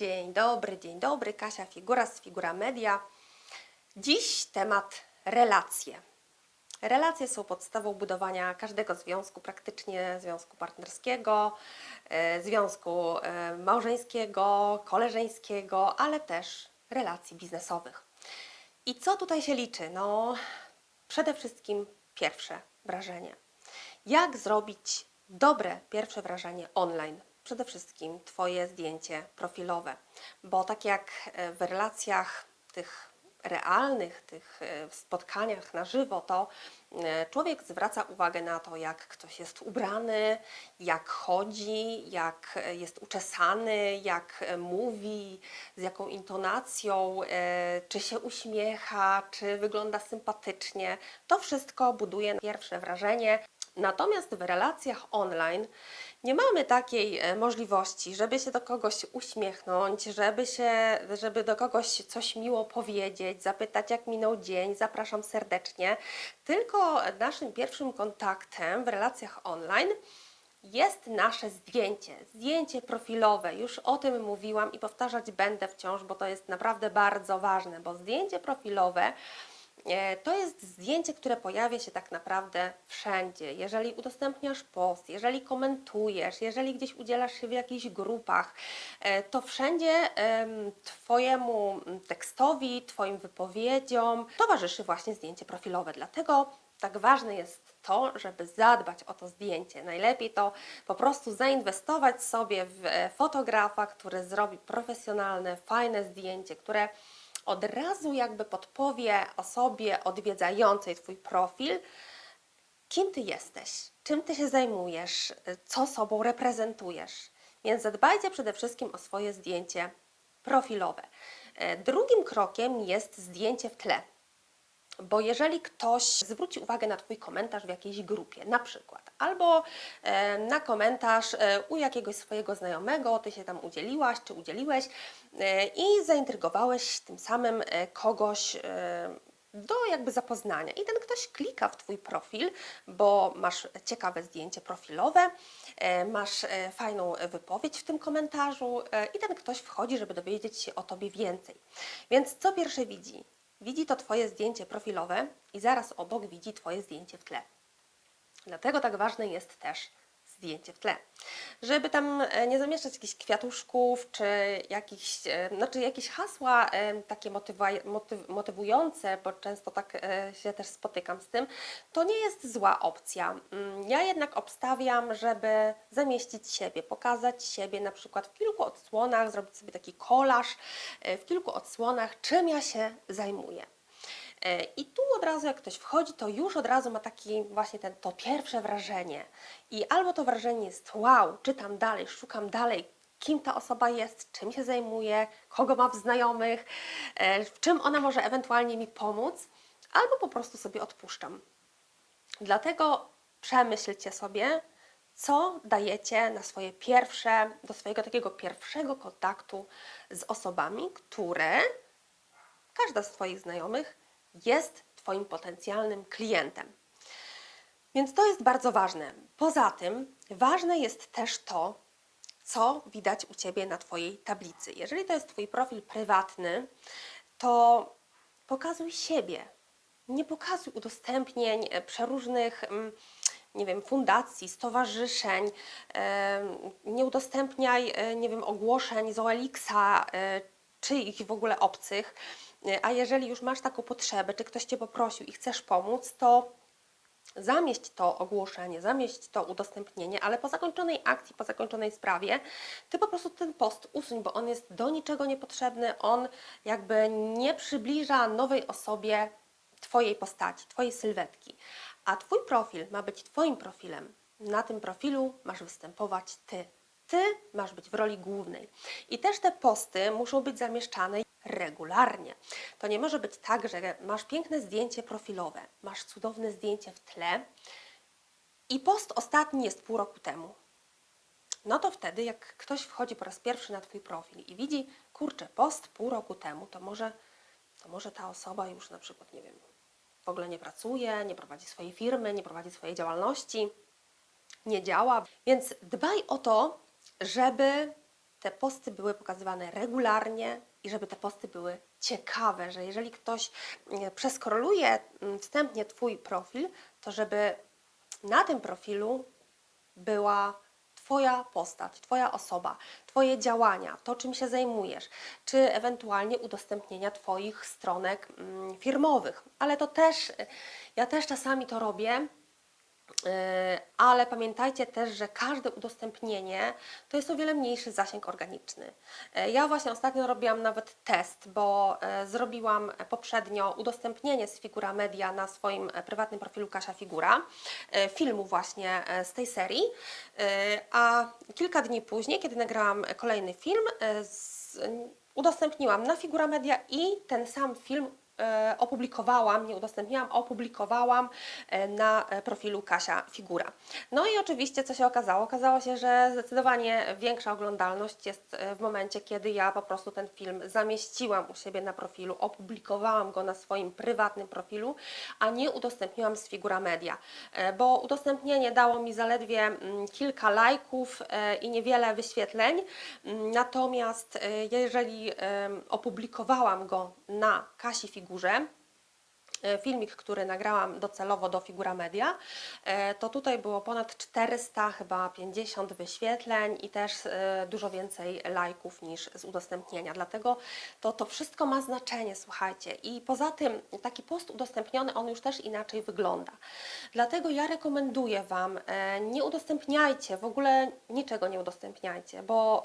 Dzień dobry, dzień dobry. Kasia Figura z Figura Media. Dziś temat relacje. Relacje są podstawą budowania każdego związku, praktycznie związku partnerskiego, e, związku e, małżeńskiego, koleżeńskiego, ale też relacji biznesowych. I co tutaj się liczy? No, przede wszystkim pierwsze wrażenie. Jak zrobić dobre pierwsze wrażenie online? Przede wszystkim Twoje zdjęcie profilowe, bo tak jak e, w relacjach tych realnych, tych e, spotkaniach na żywo, to e, człowiek zwraca uwagę na to, jak ktoś jest ubrany, jak chodzi, jak jest uczesany, jak mówi, z jaką intonacją, czy się uśmiecha, czy wygląda sympatycznie. To wszystko buduje pierwsze wrażenie. Natomiast w relacjach online nie mamy takiej e, możliwości, żeby się do kogoś uśmiechnąć, żeby, się, żeby do kogoś coś miło powiedzieć, zapytać, jak minął dzień, zapraszam serdecznie. Tylko naszym pierwszym kontaktem w relacjach online jest nasze zdjęcie, zdjęcie profilowe. Już o tym mówiłam i powtarzać będę wciąż, bo to jest naprawdę bardzo ważne, bo zdjęcie profilowe To jest zdjęcie, które pojawia się tak naprawdę wszędzie. Jeżeli udostępniasz post, jeżeli komentujesz, jeżeli gdzieś udzielasz się w jakichś grupach, e, to wszędzie em, Twojemu tekstowi, Twoim wypowiedziom towarzyszy właśnie zdjęcie profilowe. Dlatego tak ważne jest to, żeby zadbać o to zdjęcie. Najlepiej to po prostu zainwestować sobie w e, fotografa, który zrobi profesjonalne, fajne zdjęcie, które od razu jakby podpowie osobie odwiedzającej Twój profil, kim Ty jesteś, czym Ty się zajmujesz, co sobą reprezentujesz. Więc zadbajcie przede wszystkim o swoje zdjęcie profilowe. E, Drugim krokiem jest zdjęcie w tle. Bo jeżeli ktoś zwróci uwagę na Twój komentarz w jakiejś grupie, na przykład, albo e, na komentarz e, u jakiegoś swojego znajomego, Ty się tam udzieliłaś czy udzieliłeś e, i zaintrygowałeś tym samym kogoś do jakby zapoznania. I ten ktoś klika w Twój profil, bo masz ciekawe zdjęcie profilowe, masz fajną wypowiedź w tym komentarzu i ten ktoś wchodzi, żeby dowiedzieć się o Tobie więcej. Więc co pierwsze widzi? Widzi to Twoje zdjęcie profilowe i zaraz obok widzi Twoje zdjęcie w tle. Dlatego tak ważne jest też zdjęcie w tle. Żeby tam e, nie zamieszczać jakichś kwiatuszków, czy jakichś, e, znaczy jakieś hasła takie motyw- motywujące, bo często tak e, się też spotykam z tym, to nie jest zła opcja. Mm, Ja jednak obstawiam, żeby zamieścić siebie, pokazać siebie na przykład w kilku odsłonach, zrobić sobie taki kolaż w kilku odsłonach, czym ja się zajmuję. E, I tu od razu, jak ktoś wchodzi, to już od razu ma taki właśnie ten, to pierwsze wrażenie. I albo to wrażenie jest wow, czytam dalej, szukam dalej, kim ta osoba jest, czym się zajmuje, kogo ma w znajomych, e, w czym ona może ewentualnie mi pomóc, albo po prostu sobie odpuszczam. Dlatego przemyślcie sobie, co dajecie na swoje pierwsze, do swojego takiego pierwszego kontaktu z osobami, które każda z Twoich znajomych jest Twoim potencjalnym klientem. Więc to jest bardzo ważne. Poza tym, ważne jest też to, co widać u Ciebie na Twojej tablicy. Jeżeli to jest Twój profil prywatny, to pokazuj siebie. Nie pokazuj udostępnień e, przeróżnych, mm, nie wiem, fundacji, stowarzyszeń. em, Nie udostępniaj, e, nie wiem, ogłoszeń z OLX-a, e, czy ich w ogóle obcych. E, A jeżeli już masz taką potrzebę, czy ktoś Cię poprosił i chcesz pomóc, to zamieść to ogłoszenie, zamieść to udostępnienie, ale po zakończonej akcji, po zakończonej sprawie, ty po prostu ten post usuń, bo on jest do niczego niepotrzebny, on jakby nie przybliża nowej osobie Twojej postaci, Twojej sylwetki. A Twój profil ma być Twoim profilem. Na tym profilu masz występować Ty. Ty masz być w roli głównej. I też te posty muszą być zamieszczane regularnie. To nie może być tak, że masz piękne zdjęcie profilowe, masz cudowne zdjęcie w tle i post ostatni jest pół roku temu. No to wtedy, jak ktoś wchodzi po raz pierwszy na Twój profil i widzi, kurczę, post pół roku temu, to może, to może ta osoba już na przykład, nie wiem, w ogóle nie pracuje, nie prowadzi swojej firmy, nie prowadzi swojej działalności, nie działa. Więc dbaj o to, żeby te posty były pokazywane regularnie i żeby te posty były ciekawe, że jeżeli ktoś mm, przeskroluje mm, wstępnie Twój profil, to żeby na tym profilu była Twoja postać, Twoja osoba, Twoje działania, to czym się zajmujesz, czy ewentualnie udostępnienia Twoich stronek mm, firmowych. Ale to też, ja też czasami to robię, ale pamiętajcie też, że każde udostępnienie to jest o wiele mniejszy zasięg organiczny. Yy, Ja właśnie ostatnio robiłam nawet test, bo yy, zrobiłam poprzednio udostępnienie z Figura Media na swoim e, prywatnym profilu Kasia Figura, e, filmu właśnie e, z tej serii, E, a kilka dni później, kiedy nagrałam kolejny film, e, udostępniłam na Figura Media i ten sam film e, opublikowałam, nie udostępniłam, opublikowałam e, na e, profilu Kasia Figura. No i oczywiście, co się okazało? Okazało się, że zdecydowanie większa oglądalność jest e, w momencie, kiedy ja po prostu ten film zamieściłam u siebie na profilu, opublikowałam go na swoim prywatnym profilu, a nie udostępniłam z Figura Media, E, bo udostępnienie dało mi zaledwie mm, kilka lajków e, i niewiele wyświetleń, Mm, natomiast e, jeżeli opublikowałam go na Kasi Figurze, e, filmik, który nagrałam docelowo do Figura Media, e, to tutaj było ponad 400, chyba 50 wyświetleń i też e, dużo więcej lajków niż z udostępnienia. Dlatego to, to wszystko ma znaczenie, słuchajcie. I poza tym taki post udostępniony, on już też inaczej wygląda. Dlatego ja rekomenduję Wam, nie udostępniajcie, w ogóle niczego nie udostępniajcie, bo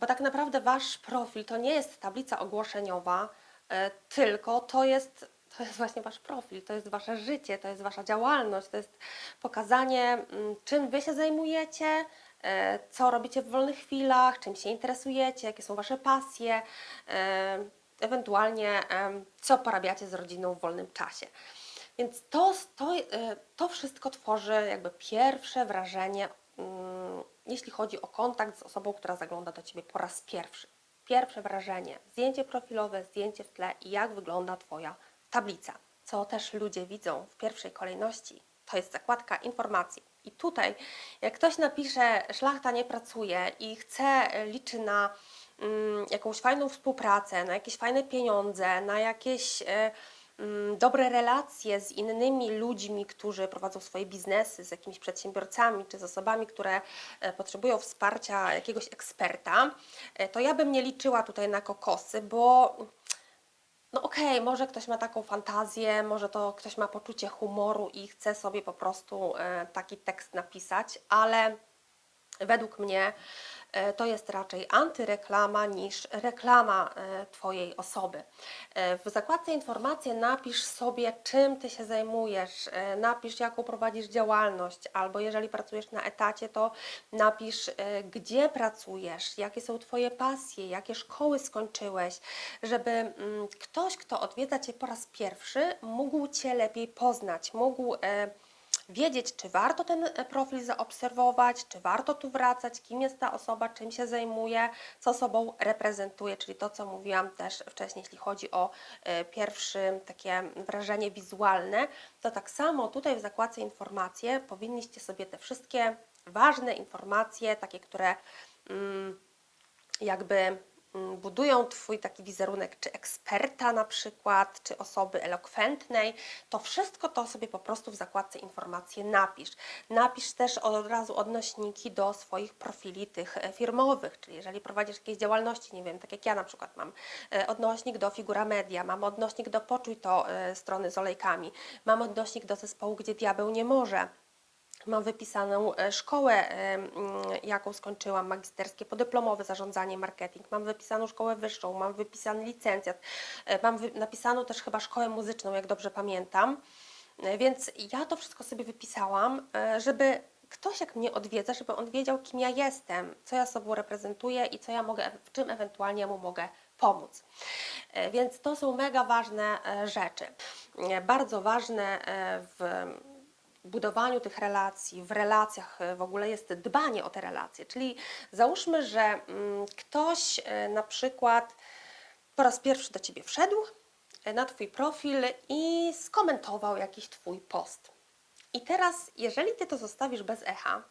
bo tak naprawdę wasz profil to nie jest tablica ogłoszeniowa, tylko to jest, to jest właśnie wasz profil, to jest wasze życie, to jest wasza działalność, to jest pokazanie, mm, czym wy się zajmujecie, e, co robicie w wolnych chwilach, czym się interesujecie, jakie są wasze pasje, e, ewentualnie co porabiacie z rodziną w wolnym czasie. Więc to, to, e, to wszystko tworzy jakby pierwsze wrażenie, mm, jeśli chodzi o kontakt z osobą, która zagląda do Ciebie po raz pierwszy. Pierwsze wrażenie, zdjęcie profilowe, zdjęcie w tle i jak wygląda Twoja tablica. Co też ludzie widzą w pierwszej kolejności, to jest zakładka informacji. I tutaj, jak ktoś napisze, szlachta nie pracuje i chce, e, liczy na mm, jakąś fajną współpracę, na jakieś fajne pieniądze, na jakieś e, dobre relacje z innymi ludźmi, którzy prowadzą swoje biznesy, z jakimiś przedsiębiorcami czy z osobami, które e, potrzebują wsparcia jakiegoś eksperta, e, to ja bym nie liczyła tutaj na kokosy, bo no okej, może ktoś ma taką fantazję, może to ktoś ma poczucie humoru i chce sobie po prostu e, taki tekst napisać, ale według mnie to jest raczej antyreklama niż reklama e, Twojej osoby. E, W zakładce informacje napisz sobie, czym Ty się zajmujesz, e, napisz, jaką prowadzisz działalność, albo jeżeli pracujesz na etacie, to napisz, e, gdzie pracujesz, jakie są Twoje pasje, jakie szkoły skończyłeś, żeby mm, ktoś, kto odwiedza Cię po raz pierwszy, mógł Cię lepiej poznać, mógł e, wiedzieć, czy warto ten e, profil zaobserwować, czy warto tu wracać, kim jest ta osoba, czym się zajmuje, co sobą reprezentuje, czyli to, co mówiłam też wcześniej, jeśli chodzi o e, pierwsze takie wrażenie wizualne, to tak samo tutaj w zakładce informacje powinniście sobie te wszystkie ważne informacje, takie, które mm, jakby budują Twój taki wizerunek, czy eksperta na przykład, czy osoby elokwentnej, to wszystko to sobie po prostu w zakładce informacje napisz. Napisz też od razu odnośniki do swoich profili tych e, firmowych, czyli jeżeli prowadzisz jakieś działalności, nie wiem, tak jak ja na przykład mam e, odnośnik do Figura Media, mam odnośnik do Poczuj to e, strony z olejkami, mam odnośnik do zespołu, gdzie diabeł nie może. Mam wypisaną e, szkołę, e, jaką skończyłam, magisterskie, podyplomowe zarządzanie, marketing. Mam wypisaną szkołę wyższą, mam wypisany licencjat, e, mam napisaną też chyba szkołę muzyczną, jak dobrze pamiętam. Więc ja to wszystko sobie wypisałam, żeby ktoś jak mnie odwiedza, żeby on wiedział, kim ja jestem, co ja sobą reprezentuję i co ja mogę, w czym ewentualnie mu mogę pomóc. Więc to są mega ważne rzeczy. Bardzo ważne w budowaniu tych relacji, w relacjach e, w ogóle jest dbanie o te relacje. Czyli załóżmy, że mm, ktoś e, na przykład po raz pierwszy do ciebie wszedł e, na twój profil i skomentował jakiś twój post. I teraz, jeżeli ty to zostawisz bez echa,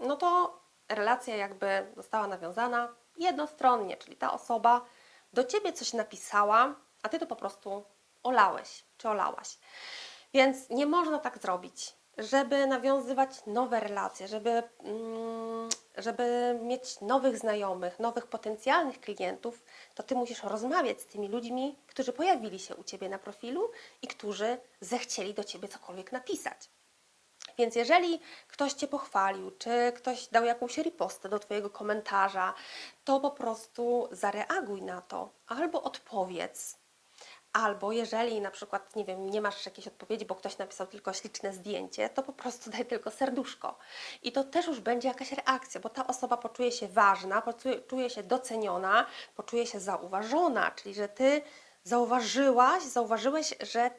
no to relacja jakby została nawiązana jednostronnie, czyli ta osoba do ciebie coś napisała, a ty to po prostu olałeś czy olałaś. Więc nie można tak zrobić. Żeby nawiązywać nowe relacje, żeby, mm, żeby mieć nowych znajomych, nowych potencjalnych klientów, to ty musisz rozmawiać z tymi ludźmi, którzy pojawili się u ciebie na profilu i którzy zechcieli do ciebie cokolwiek napisać. Więc jeżeli ktoś Cię pochwalił, czy ktoś dał jakąś ripostę do Twojego komentarza, to po prostu zareaguj na to albo odpowiedz, Albo jeżeli na przykład, nie wiem, nie masz jakiejś odpowiedzi, bo ktoś napisał tylko śliczne zdjęcie, to po prostu daj tylko serduszko. I to też już będzie jakaś reakcja, bo ta osoba poczuje się ważna, poczuje, czuje się doceniona, poczuje się zauważona, czyli że ty zauważyłaś, zauważyłeś, że,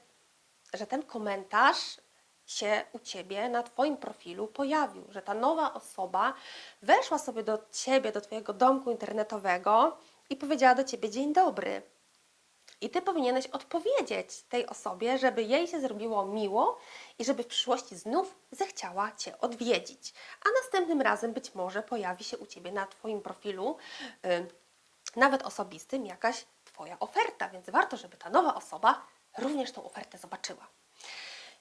że ten komentarz się u ciebie na Twoim profilu pojawił, że ta nowa osoba weszła sobie do ciebie, do Twojego domku internetowego i powiedziała do ciebie dzień dobry. I ty powinieneś odpowiedzieć tej osobie, żeby jej się zrobiło miło i żeby w przyszłości znów zechciała cię odwiedzić. A następnym razem być może pojawi się u ciebie na twoim profilu, yy, nawet osobistym, jakaś twoja oferta, więc warto, żeby ta nowa osoba również tą ofertę zobaczyła.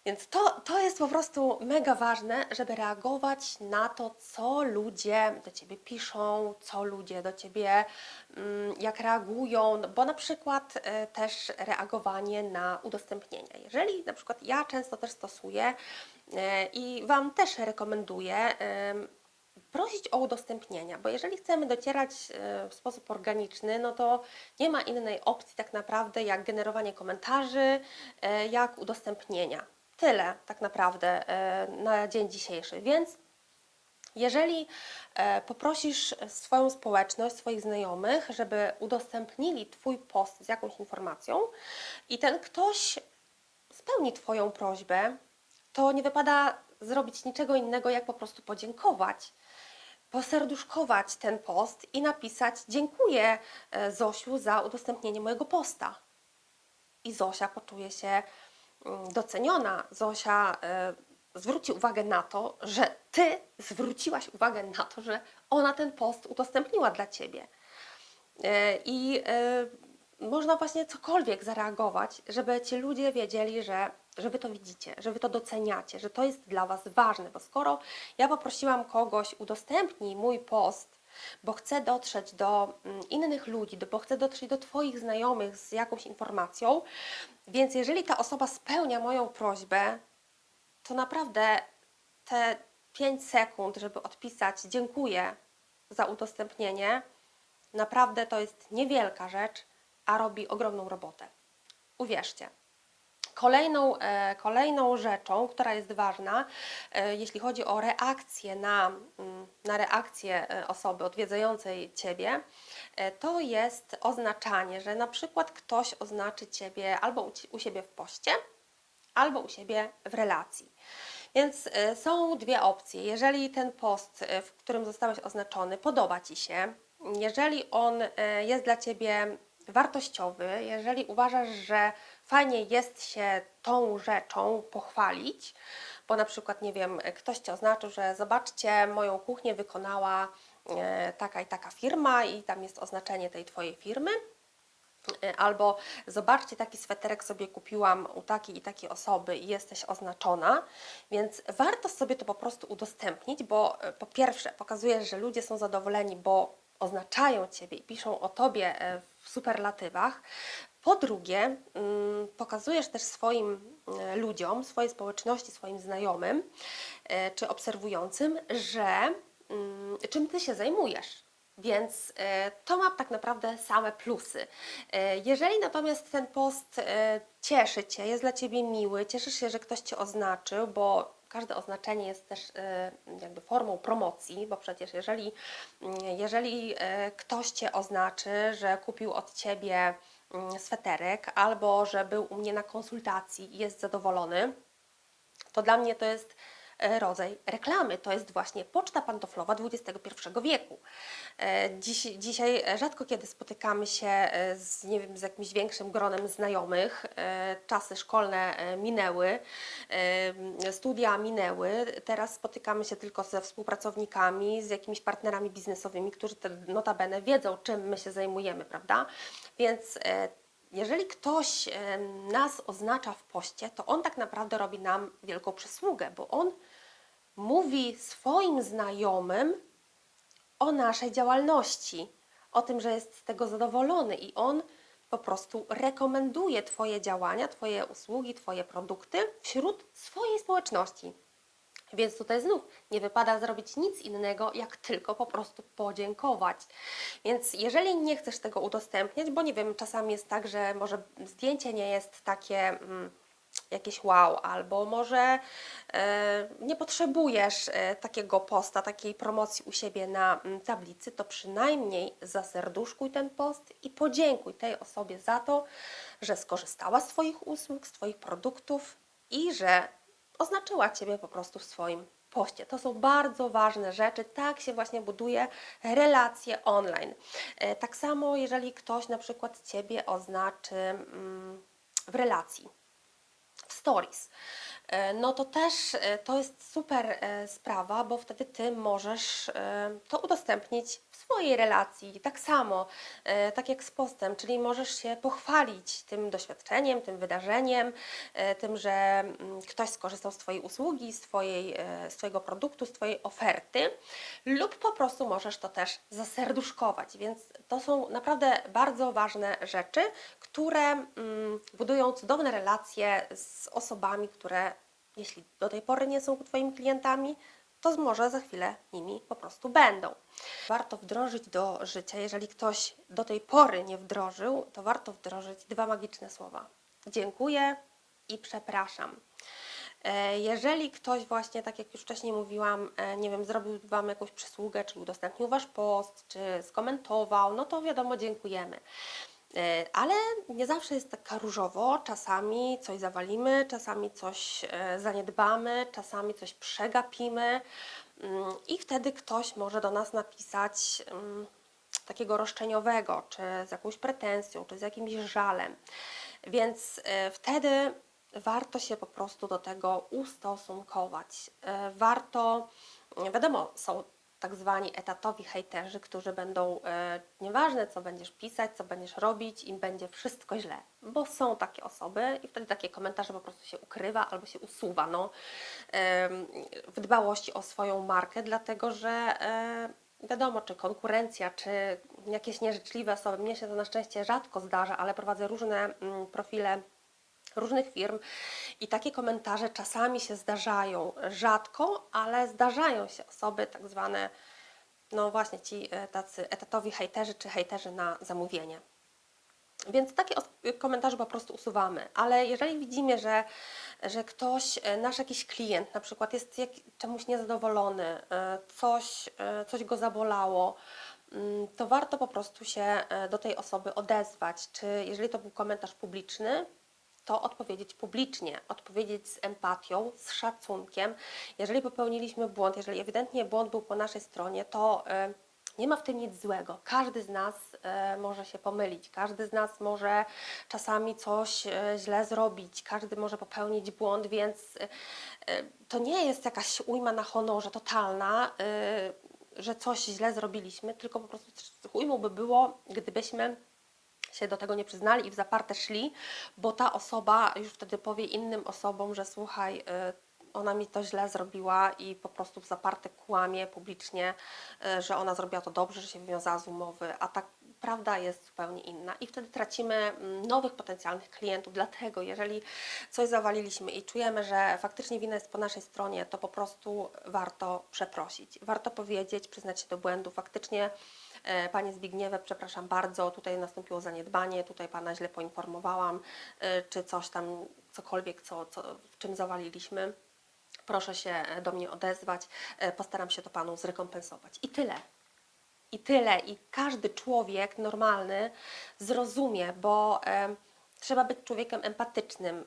Więc to, to jest po prostu mega ważne, żeby reagować na to, co ludzie do ciebie piszą, co ludzie do ciebie, mm, jak reagują, bo na przykład e, też reagowanie na udostępnienia. Jeżeli na przykład ja często też stosuję e, i Wam też rekomenduję, prosić o udostępnienia, bo jeżeli chcemy docierać e, w sposób organiczny, no to nie ma innej opcji tak naprawdę jak generowanie komentarzy, jak udostępnienia. Tyle tak naprawdę e, na dzień dzisiejszy. Więc jeżeli e, poprosisz swoją społeczność, swoich znajomych, żeby udostępnili Twój post z jakąś informacją i ten ktoś spełni Twoją prośbę, to nie wypada zrobić niczego innego, jak po prostu podziękować. Poserduszkować ten post i napisać: Dziękuję, e, Zosiu, za udostępnienie mojego posta. I Zosia poczuje się doceniona, Zosia e, zwróci uwagę na to, że ty zwróciłaś uwagę na to, że ona ten post udostępniła dla ciebie. E, I e, można właśnie cokolwiek zareagować, żeby ci ludzie wiedzieli, że, że wy to widzicie, że wy to doceniacie, że to jest dla was ważne, bo skoro ja poprosiłam kogoś, udostępnij mój post, bo chcę dotrzeć do mm, innych ludzi, bo chcę dotrzeć do Twoich znajomych z jakąś informacją, więc jeżeli ta osoba spełnia moją prośbę, to naprawdę te 5 sekund, żeby odpisać dziękuję za udostępnienie, naprawdę to jest niewielka rzecz, a robi ogromną robotę. Uwierzcie. Kolejną, e, kolejną rzeczą, która jest ważna, e, jeśli chodzi o reakcję na, mm, na reakcję e, osoby odwiedzającej Ciebie, to jest oznaczanie, że na przykład ktoś oznaczy Ciebie albo u, u siebie w poście, albo u siebie w relacji. Więc są dwie opcje. Jeżeli ten post, w którym zostałeś oznaczony, podoba Ci się, jeżeli on jest dla Ciebie wartościowy, jeżeli uważasz, że fajnie jest się tą rzeczą pochwalić, bo na przykład, nie wiem, ktoś Ci oznaczył, że zobaczcie, moją kuchnię wykonała e, taka i taka firma i tam jest oznaczenie tej Twojej firmy. E, albo zobaczcie, taki sweterek sobie kupiłam u takiej i takiej osoby i jesteś oznaczona, więc warto sobie to po prostu udostępnić, bo e, po pierwsze pokazujesz, że ludzie są zadowoleni, bo oznaczają Ciebie i piszą o Tobie w superlatywach. Po drugie, mm, pokazujesz też swoim e, ludziom, swojej społeczności, swoim znajomym e, czy obserwującym, że mm, czym ty się zajmujesz. Więc e, to ma tak naprawdę same plusy. Jeżeli natomiast ten post cieszy Cię, jest dla Ciebie miły, cieszysz się, że ktoś Cię oznaczył, bo każde oznaczenie jest też jakby formą promocji, bo przecież jeżeli, mm, jeżeli ktoś Cię oznaczy, że kupił od Ciebie sweterek, albo że był u mnie na konsultacji i jest zadowolony, to dla mnie to jest rodzaj reklamy. To jest właśnie poczta pantoflowa XXI wieku. E, Dziś, dzisiaj rzadko kiedy spotykamy się e, z, nie wiem, z jakimś większym gronem znajomych. E, Czasy szkolne e, minęły, e, studia minęły. Teraz spotykamy się tylko ze współpracownikami, z jakimiś partnerami biznesowymi, którzy te notabene wiedzą, czym my się zajmujemy, prawda? Więc e, jeżeli ktoś e, nas oznacza w poście, to on tak naprawdę robi nam wielką przysługę, bo on mówi swoim znajomym o naszej działalności, o tym, że jest z tego zadowolony i on po prostu rekomenduje Twoje działania, Twoje usługi, Twoje produkty wśród swojej społeczności. Więc tutaj znów nie wypada zrobić nic innego, jak tylko po prostu podziękować. Więc jeżeli nie chcesz tego udostępniać, bo nie wiem, czasami jest tak, że może zdjęcie nie jest takie mm, jakieś wow, albo może e, nie potrzebujesz e, takiego posta, takiej promocji u siebie na mm, tablicy, to przynajmniej zaserduszkuj ten post i podziękuj tej osobie za to, że skorzystała z Twoich usług, z Twoich produktów i że oznaczyła Ciebie po prostu w swoim poście. To są bardzo ważne rzeczy. Tak się właśnie buduje relacje online. E, Tak samo, jeżeli ktoś na przykład Ciebie oznaczy mm, w relacji, w stories, e, no to też e, to jest super e, sprawa, bo wtedy Ty możesz to udostępnić swojej relacji. Tak samo, e, tak jak z postem, czyli możesz się pochwalić tym doświadczeniem, tym wydarzeniem, e, tym, że mm, ktoś skorzystał z Twojej usługi, z, twojej, e, z Twojego produktu, z Twojej oferty, lub po prostu możesz to też zaserduszkować. Więc to są naprawdę bardzo ważne rzeczy, które mm, budują cudowne relacje z osobami, które jeśli do tej pory nie są Twoimi klientami, to może za chwilę nimi po prostu będą. Warto wdrożyć do życia, jeżeli ktoś do tej pory nie wdrożył, to warto wdrożyć dwa magiczne słowa. Dziękuję i przepraszam. E, Jeżeli ktoś właśnie, tak jak już wcześniej mówiłam, e, nie wiem, zrobił Wam jakąś przysługę, czy udostępnił Wasz post, czy skomentował, no to wiadomo, dziękujemy. E, Ale nie zawsze jest tak różowo, czasami coś zawalimy, czasami coś e, zaniedbamy, czasami coś przegapimy mm, i wtedy ktoś może do nas napisać mm, takiego roszczeniowego, czy z jakąś pretensją, czy z jakimś żalem. Więc e, wtedy warto się po prostu do tego ustosunkować. Warto, wiadomo, są tak zwani etatowi hejterzy, którzy będą, e, nieważne co będziesz pisać, co będziesz robić, im będzie wszystko źle, bo są takie osoby i wtedy takie komentarze po prostu się ukrywa albo się usuwa, no, w dbałości o swoją markę, dlatego że e, wiadomo, czy konkurencja, czy jakieś nieżyczliwe osoby, mnie się to na szczęście rzadko zdarza, ale prowadzę różne mm, profile różnych firm i takie komentarze czasami się zdarzają, rzadko, ale zdarzają się osoby tak zwane, no właśnie ci e, tacy etatowi hejterzy czy hejterzy na zamówienie. Więc takie os- komentarze po prostu usuwamy, ale jeżeli widzimy, że, że ktoś, e, nasz jakiś klient na przykład jest jak, czemuś niezadowolony, e, coś, coś go zabolało, mm, to warto po prostu się do tej osoby odezwać. Czy jeżeli to był komentarz publiczny, to odpowiedzieć publicznie, odpowiedzieć z empatią, z szacunkiem. Jeżeli popełniliśmy błąd, jeżeli ewidentnie błąd był po naszej stronie, to e, nie ma w tym nic złego. Każdy z nas e, może się pomylić, każdy z nas może czasami coś e, źle zrobić, każdy może popełnić błąd, więc to nie jest jakaś ujma na honorze totalna, że coś źle zrobiliśmy, tylko po prostu ujmą by było, gdybyśmy się do tego nie przyznali i w zaparte szli, bo ta osoba już wtedy powie innym osobom, że słuchaj, y, ona mi to źle zrobiła i po prostu w zaparte kłamie publicznie, y, że ona zrobiła to dobrze, że się wywiązała z umowy, a tak prawda jest zupełnie inna i wtedy tracimy mm, nowych potencjalnych klientów. Dlatego, jeżeli coś zawaliliśmy i czujemy, że faktycznie wina jest po naszej stronie, to po prostu warto przeprosić. Warto powiedzieć, przyznać się do błędu. Faktycznie Panie Zbigniewie, przepraszam bardzo, tutaj nastąpiło zaniedbanie, tutaj Pana źle poinformowałam, e, czy coś tam, cokolwiek, co, co, w czym zawaliliśmy. Proszę się e, do mnie odezwać, e, postaram się to Panu zrekompensować. I tyle. I tyle. I każdy człowiek normalny zrozumie, bo Trzeba być człowiekiem empatycznym.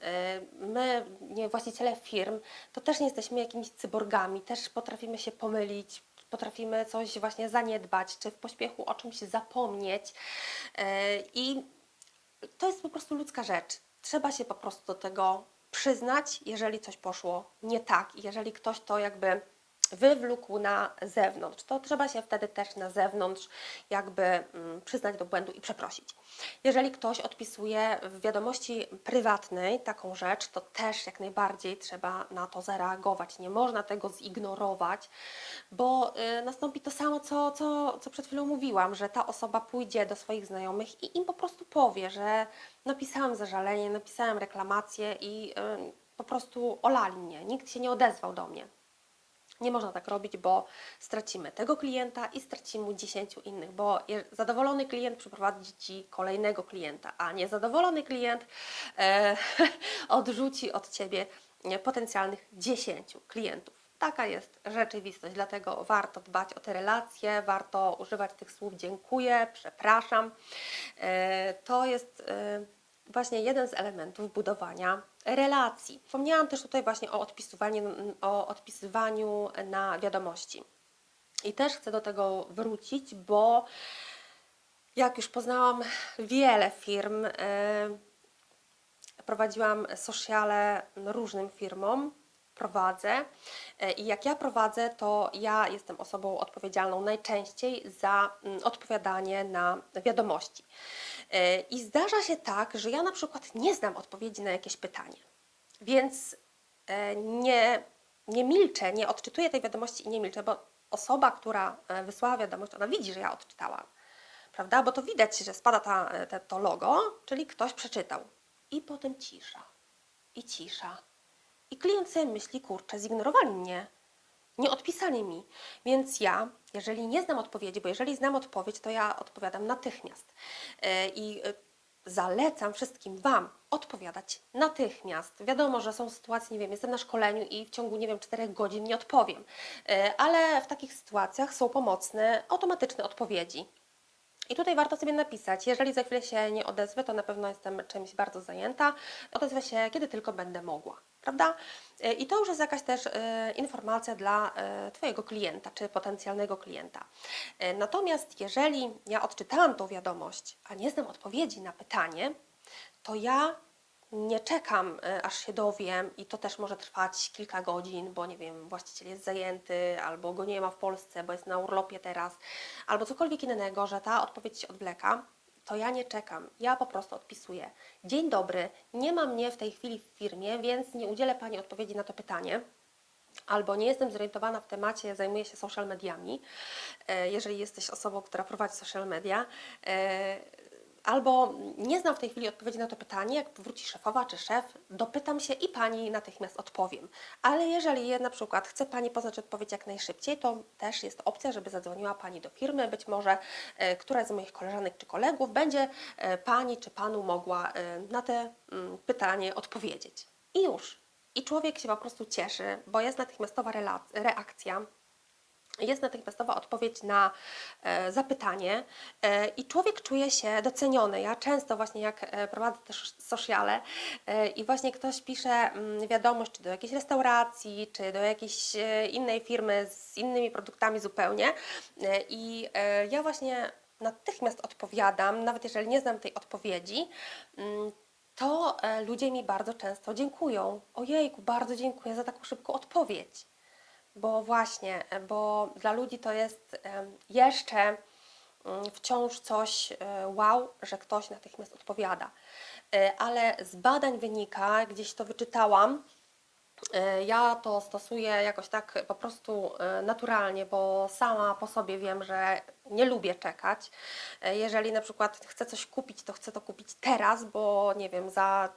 My, nie, właściciele firm, to też nie jesteśmy jakimiś cyborgami, też potrafimy się pomylić, potrafimy coś właśnie zaniedbać, czy w pośpiechu o czymś zapomnieć. Y, I to jest po prostu ludzka rzecz. Trzeba się po prostu do tego przyznać, jeżeli coś poszło nie tak, jeżeli ktoś to jakby wywlókł na zewnątrz, to trzeba się wtedy też na zewnątrz jakby mm, przyznać do błędu i przeprosić. Jeżeli ktoś odpisuje w wiadomości prywatnej taką rzecz, to też jak najbardziej trzeba na to zareagować. Nie można tego zignorować, bo y, nastąpi to samo, co, co, co przed chwilą mówiłam, że ta osoba pójdzie do swoich znajomych i im po prostu powie, że napisałem zażalenie, napisałem reklamację i y, po prostu olali mnie, nikt się nie odezwał do mnie. Nie można tak robić, bo stracimy tego klienta i stracimy 10 innych, bo zadowolony klient przyprowadzi Ci kolejnego klienta, a niezadowolony klient e, odrzuci od Ciebie potencjalnych 10 klientów. Taka jest rzeczywistość, dlatego warto dbać o te relacje, warto używać tych słów dziękuję, przepraszam. E, To jest e, właśnie jeden z elementów budowania relacji. Wspomniałam też tutaj właśnie o odpisywaniu, o odpisywaniu na wiadomości. I też chcę do tego wrócić, bo jak już poznałam wiele firm, e, prowadziłam sociale różnym firmom, prowadzę e, i jak ja prowadzę, to ja jestem osobą odpowiedzialną najczęściej za mm, odpowiadanie na wiadomości. E, I zdarza się tak, że ja na przykład nie znam odpowiedzi na jakieś pytanie, więc e, nie, nie milczę, nie odczytuję tej wiadomości i nie milczę, bo osoba, która wysłała wiadomość, ona widzi, że ja odczytałam, prawda? Bo to widać, że spada ta, te, to logo, czyli ktoś przeczytał. I potem cisza. I cisza. I klient sobie myśli, kurczę, zignorowali mnie, nie odpisali mi. Więc ja, jeżeli nie znam odpowiedzi, bo jeżeli znam odpowiedź, to ja odpowiadam natychmiast. E, I e, zalecam wszystkim Wam odpowiadać natychmiast. Wiadomo, że są sytuacje, nie wiem, jestem na szkoleniu i w ciągu, nie wiem, 4 godzin nie odpowiem, E, ale w takich sytuacjach są pomocne automatyczne odpowiedzi. I tutaj warto sobie napisać, jeżeli za chwilę się nie odezwę, to na pewno jestem czymś bardzo zajęta, odezwę się kiedy tylko będę mogła, prawda? E, I to już jest jakaś też e, informacja dla e, Twojego klienta czy potencjalnego klienta. Natomiast jeżeli ja odczytałam tą wiadomość, a nie znam odpowiedzi na pytanie, to ja nie czekam, aż się dowiem i to też może trwać kilka godzin, bo nie wiem, właściciel jest zajęty, albo go nie ma w Polsce, bo jest na urlopie teraz, albo cokolwiek innego, że ta odpowiedź się odwleka, to ja nie czekam. Ja po prostu odpisuję. Dzień dobry, nie ma mnie w tej chwili w firmie, więc nie udzielę Pani odpowiedzi na to pytanie albo nie jestem zorientowana w temacie, zajmuję się social mediami, e, jeżeli jesteś osobą, która prowadzi social media, e, albo nie znam w tej chwili odpowiedzi na to pytanie, jak wróci szefowa czy szef, dopytam się i Pani natychmiast odpowiem. Ale jeżeli je- na przykład chce Pani poznać odpowiedź jak najszybciej, to też jest opcja, żeby zadzwoniła Pani do firmy, być może e, któraś z moich koleżanek czy kolegów będzie e, Pani czy Panu mogła e, na te mm, pytanie odpowiedzieć. I już. I człowiek się po prostu cieszy, bo jest natychmiastowa reakcja, jest natychmiastowa odpowiedź na e, zapytanie e, i człowiek czuje się doceniony. Ja często właśnie jak e, prowadzę też sociale i właśnie ktoś pisze mm, wiadomość czy do jakiejś restauracji, czy do jakiejś innej firmy z innymi produktami zupełnie i ja właśnie natychmiast odpowiadam, nawet jeżeli nie znam tej odpowiedzi, mm, to ludzie mi bardzo często dziękują. Ojejku, bardzo dziękuję za taką szybką odpowiedź. Bo właśnie, e, bo dla ludzi to jest jeszcze mm, wciąż coś e, wow, że ktoś natychmiast odpowiada. E, Ale z badań wynika, gdzieś to wyczytałam, ja to stosuję jakoś tak po prostu naturalnie, bo sama po sobie wiem, że nie lubię czekać. Jeżeli na przykład chcę coś kupić, to chcę to kupić teraz, bo nie wiem, za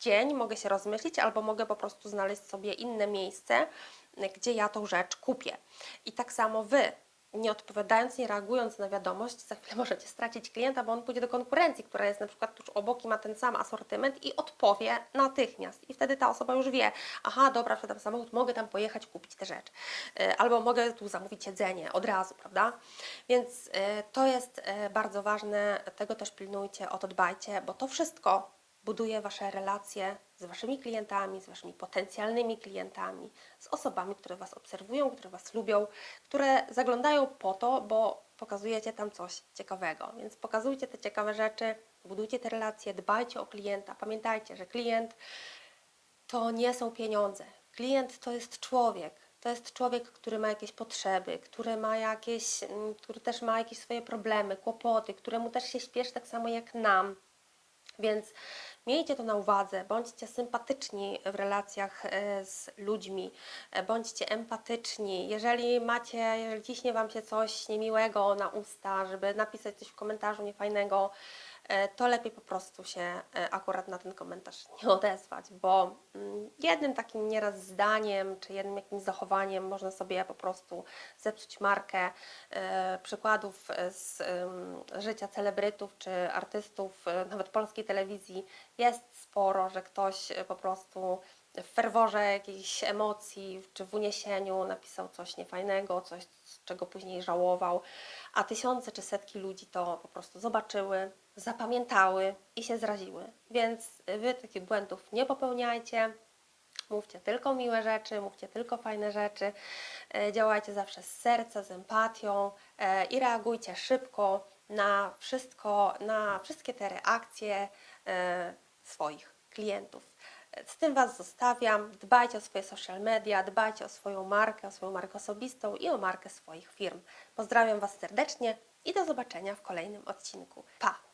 dzień mogę się rozmyślić, albo mogę po prostu znaleźć sobie inne miejsce, gdzie ja tą rzecz kupię. I tak samo Wy, nie odpowiadając, nie reagując na wiadomość, za chwilę możecie stracić klienta, bo on pójdzie do konkurencji, która jest na przykład tuż obok i ma ten sam asortyment i odpowie natychmiast. I wtedy ta osoba już wie, aha, dobra, sprzedam samochód, mogę tam pojechać kupić tę rzecz. E, Albo mogę tu zamówić jedzenie od razu, prawda? Więc e, to jest e, bardzo ważne, tego też pilnujcie, o to dbajcie, bo to wszystko buduje Wasze relacje z Waszymi klientami, z Waszymi potencjalnymi klientami, z osobami, które Was obserwują, które Was lubią, które zaglądają po to, bo pokazujecie tam coś ciekawego. Więc pokazujcie te ciekawe rzeczy, budujcie te relacje, dbajcie o klienta. Pamiętajcie, że klient to nie są pieniądze. Klient to jest człowiek. To jest człowiek, który ma jakieś potrzeby, który ma jakieś, mm, który też ma jakieś swoje problemy, kłopoty, któremu też się śpieszy tak samo jak nam. Więc miejcie to na uwadze, bądźcie sympatyczni w relacjach e, z ludźmi, e, bądźcie empatyczni. Jeżeli macie, jeżeli ciśnie Wam się coś niemiłego na usta, żeby napisać coś w komentarzu niefajnego, to lepiej po prostu się e, akurat na ten komentarz nie odezwać, bo mm, jednym takim nieraz zdaniem, czy jednym jakimś zachowaniem można sobie po prostu zepsuć markę. E, Przykładów e, z życia celebrytów czy artystów, e, nawet polskiej telewizji jest sporo, że ktoś e, po prostu w ferworze jakichś emocji czy w uniesieniu napisał coś niefajnego, coś, czego później żałował, a tysiące czy setki ludzi to po prostu zobaczyły, zapamiętały i się zraziły. Więc wy takich błędów nie popełniajcie. Mówcie tylko miłe rzeczy, mówcie tylko fajne rzeczy, e, działajcie zawsze z serca, z empatią e, i reagujcie szybko na wszystko, na wszystkie te reakcje e, swoich klientów. Z tym Was zostawiam. Dbajcie o swoje social media, dbajcie o swoją markę, o swoją markę osobistą i o markę swoich firm. Pozdrawiam Was serdecznie i do zobaczenia w kolejnym odcinku. Pa!